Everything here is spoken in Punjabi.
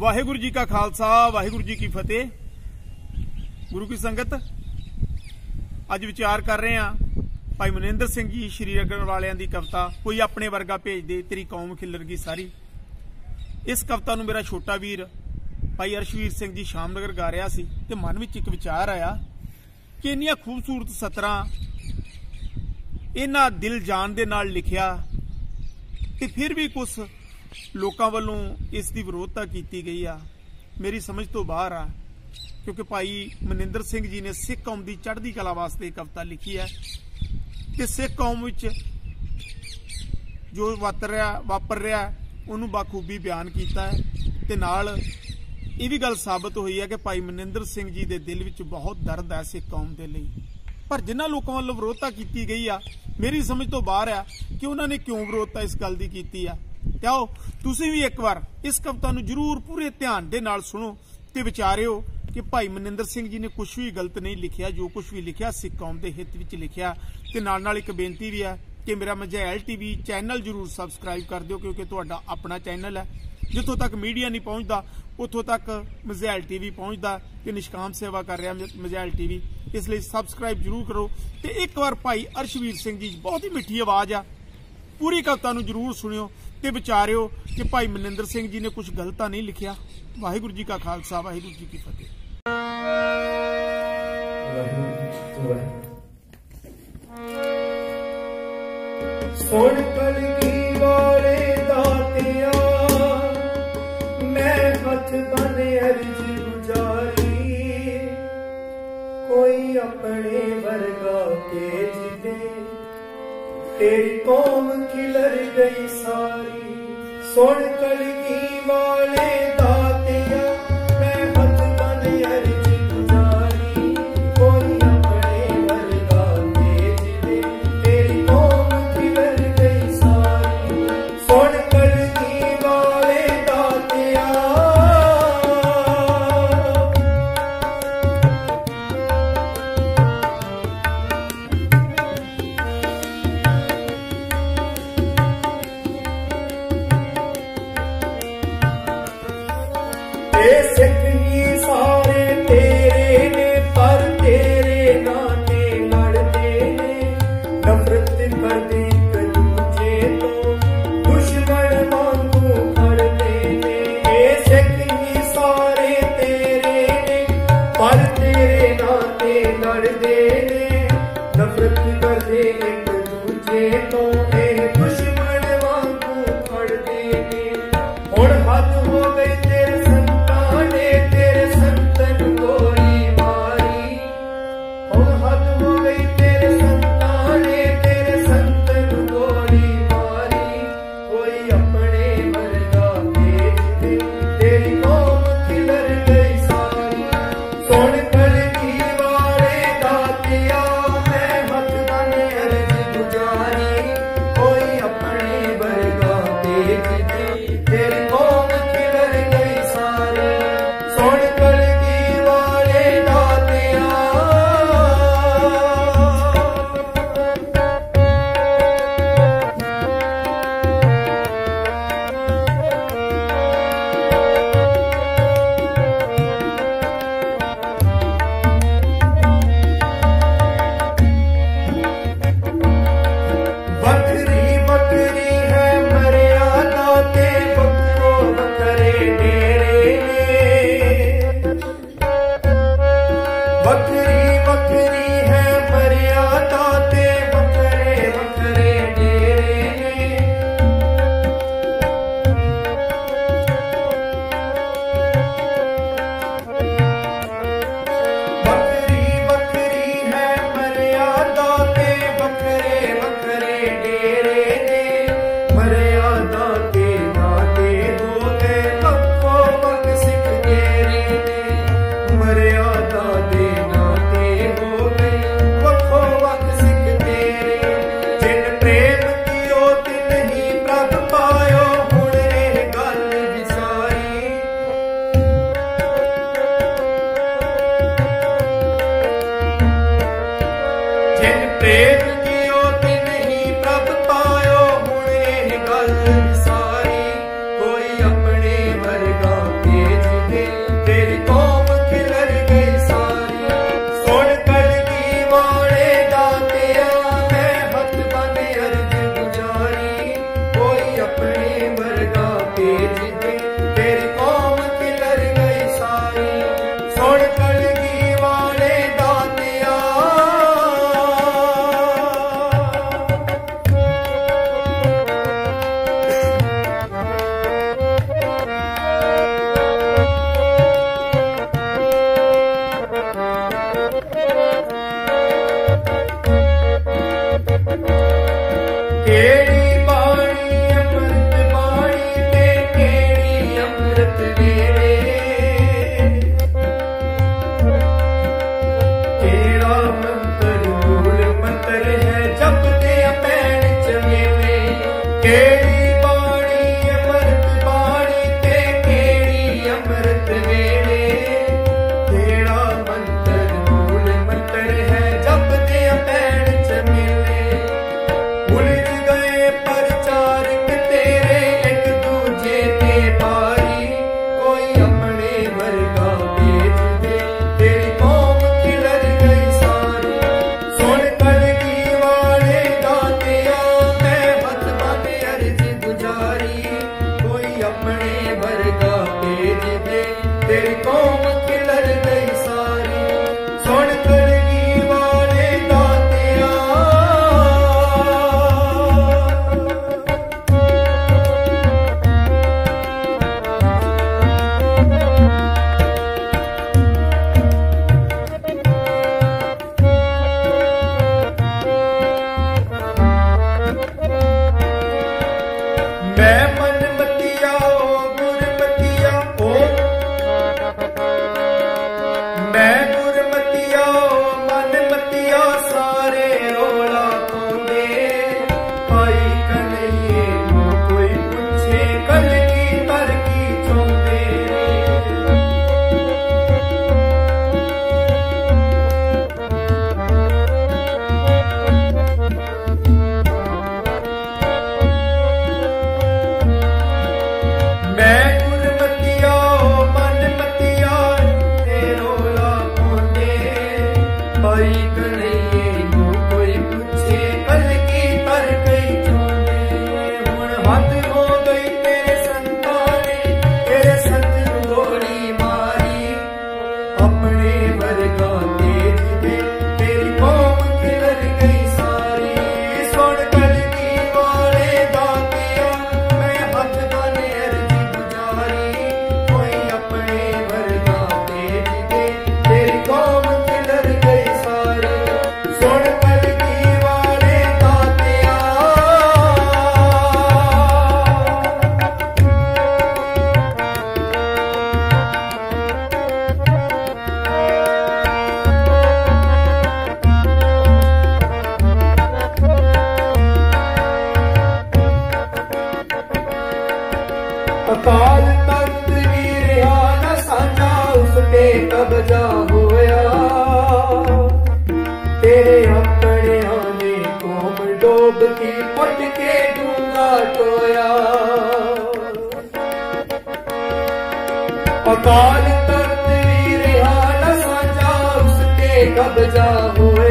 ਵਾਹਿਗੁਰੂ ਜੀ ਕਾ ਖਾਲਸਾ, ਵਾਹਿਗੁਰੂ ਜੀ ਕੀ ਫਤਿਹ। ਗੁਰੂ ਕੀ ਸੰਗਤ, ਅੱਜ ਵਿਚਾਰ ਕਰ ਰਹੇ ਹਾਂ ਭਾਈ ਮਨਿੰਦਰ ਸਿੰਘ ਜੀ ਸ਼੍ਰੀ ਰਗੜ ਵਾਲਿਆਂ ਦੀ ਕਵਿਤਾ, ਕੋਈ ਆਪਣੇ ਵਰਗਾ ਭੇਜ ਦੇ, ਤੇਰੀ ਕੌਮ ਖਿੱਲਰ ਗਈ ਸਾਰੀ। ਇਸ ਕਵਿਤਾ ਨੂੰ ਮੇਰਾ ਛੋਟਾ ਵੀਰ ਭਾਈ ਅਰਸ਼ਵੀਰ ਸਿੰਘ ਜੀ ਸ਼ਾਮਨਗਰ ਗਾ ਰਿਹਾ ਸੀ ਤੇ ਮਨ ਵਿੱਚ ਇੱਕ ਵਿਚਾਰ ਆਇਆ ਕਿ ਇੰਨੀਆਂ ਖੂਬਸੂਰਤ ਸਤਰਾਂ ਇਹਨਾਂ ਦਿਲ ਜਾਨ ਦੇ ਨਾਲ ਲਿਖਿਆ ਤੇ ਫਿਰ ਵੀ ਕੁਝ ਲੋਕਾਂ ਵੱਲੋਂ ਇਸ ਦੀ ਵਿਰੋਧਤਾ ਕੀਤੀ ਗਈ ਆ। ਮੇਰੀ ਸਮਝ ਤੋਂ ਬਾਹਰ ਆ, ਕਿਉਂਕਿ ਭਾਈ ਮਨਿੰਦਰ ਸਿੰਘ ਜੀ ਨੇ ਸਿੱਖ ਕੌਮ ਦੀ ਚੜ੍ਹਦੀ ਕਲਾ ਵਾਸਤੇ ਕਵਿਤਾ ਲਿਖੀ ਹੈ। ਕਿ ਸਿੱਖ ਕੌਮ ਵਿੱਚ ਜੋ ਵਾਪਰ ਰਿਹਾ ਵਾਪਰ ਰਿਹਾ, ਉਹਨੂੰ ਬਾਖੂਬੀ ਬਿਆਨ ਕੀਤਾ ਹੈ। ਤੇ ਨਾਲ ਇਹ ਵੀ ਗੱਲ ਸਾਬਤ ਹੋਈ ਹੈ ਕਿ ਭਾਈ ਮਨਿੰਦਰ ਸਿੰਘ ਜੀ ਦੇ ਦਿਲ ਵਿੱਚ ਬਹੁਤ ਦਰਦ ਹੈ ਸਿੱਖ ਕੌਮ ਦੇ ਲਈ। ਪਰ ਜਿਨ੍ਹਾਂ ਲੋਕਾਂ ਵੱਲੋਂ ਵਿਰੋਧਤਾ ਕੀਤੀ ਗਈ ਆ, ਮੇਰੀ ਸਮਝ ਤੋਂ ਬਾਹਰ ਆ ਕਿ ਉਹਨਾਂ ਨੇ ਕਿਉਂ ਵਿਰੋਧਤਾ ਇਸ ਗੱਲ ਦੀ ਕੀਤੀ ਆ? ਤੇ ਆਓ ਤੁਸੀਂ ਵੀ ਇੱਕ ਵਾਰ ਇਸ ਕਵਿਤਾ ਨੂੰ ਜਰੂਰ ਪੂਰੇ ਧਿਆਨ ਦੇ ਨਾਲ ਸੁਣੋ ਤੇ ਵਿਚਾਰਿਓ ਕਿ ਭਾਈ ਮਨਿੰਦਰ ਸਿੰਘ ਜੀ ਨੇ ਕੁਝ ਵੀ ਗਲਤ ਨਹੀਂ ਲਿਖਿਆ, ਜੋ ਕੁਝ ਵੀ ਲਿਖਿਆ ਸਿੱਖ ਕੌਮ ਦੇ ਹਿੱਤ ਵਿੱਚ ਲਿਖਿਆ ਤੇ ਨਾਲ ਨਾਲ ਇੱਕ ਬੇਨਤੀ ਵੀ ਹੈ ਕਿ ਮੇਰਾ ਮਜੈਲ ਟੀਵੀ ਚੈਨਲ ਜਰੂਰ ਸਬਸਕ੍ਰਾਈਬ ਕਰ ਦਿਓ, ਕਿਉਂਕਿ ਤੁਹਾਡਾ ਆਪਣਾ ਚੈਨਲ ਹੈ। ਜਿੱਥੋਂ ਤੱਕ ਮੀਡੀਆ ਨਹੀਂ ਪਹੁੰਚਦਾ, ਉੱਥੋਂ ਤੱਕ ਮਜੈਲ ਟੀਵੀ ਪਹੁੰਚਦਾ ਕਿ ਨਿਸ਼ਕਾਮ ਸੇਵਾ ਕਰ ਰਿਹਾ ਮਜੈਲ ਟੀਵੀ। ਇਸ ਲਈ ਸਬਸਕ੍ਰਾਈਬ ਜਰੂਰ ਕਰੋ ਤੇ ਇੱਕ ਵਾਰ ਭਾਈ ਅਰਸ਼ਵੀਰ ਸਿੰਘ ਜੀ ਬਹੁਤ ਹੀ ਮਿੱਠੀ ਆਵਾਜ਼ ਆ। ਪੂਰੀ ਕਵਿਤਾ ਨੂੰ ਜਰੂਰ ਸੁਣਿਓ। ਤੇ ਵਿਚਾਰਿਓ ਕਿ ਭਾਈ ਮਨਿੰਦਰ ਸਿੰਘ ਜੀ ਨੇ ਕੁਝ ਗਲਤਾ ਨਹੀਂ ਲਿਖਿਆ। ਵਾਹਿਗੁਰੂ ਜੀ ਕਾ ਖਾਲਸਾ, ਵਾਹਿਗੁਰੂ ਜੀ ਕੀ ਫਤਿਹ। ਸੁਣ ਕਲਗੀ ਵਾਲੇ ਦਾਤਿਆ, ਮੈਂ ਹੱਥ ਬੰਨ ਅਰਜ ਗੁਜਾਰੀ। ਕੋਈ ਆਪਣੇ ਵਰਗਾ ਭੇਜ तेरी कौम की लड़ गई सारी। सोन कल की सुनकलीव ਇਹ ਸਿੱਖ ਹੀ ਸਾਰੇ ਤੇਰੇ ਨੇ, ਪਰ ਤੇਰੇ ਨਾਤੇ ਲੜਦੇ ਨੇ। ਨਫ਼ਰਤ ਕਰਦੇ ਇੱਕ ਦੂਜੇ ਤੋਂ, ਦੁਸ਼ਮਣ ਵਾਂਗੂ ਖੜਦੇ ਨੇ। ਇਹ ਸਿੱਖ ਹੀ ਸਾਰੇ ਤੇਰੇ ਨੇ, ਪਰ ਤੇਰੇ ਨਾਤੇ ਲੜਦੇ ਨੇ। ਨਫ਼ਰਤ ਕਰਦੇ ਇੱਕ ਦੂਜੇ ਤੋਂ, ਇਹ But This Hey. काट के दूँगा टोया। अकाल तख्त रिहा न साझा उसके कब्जा होए।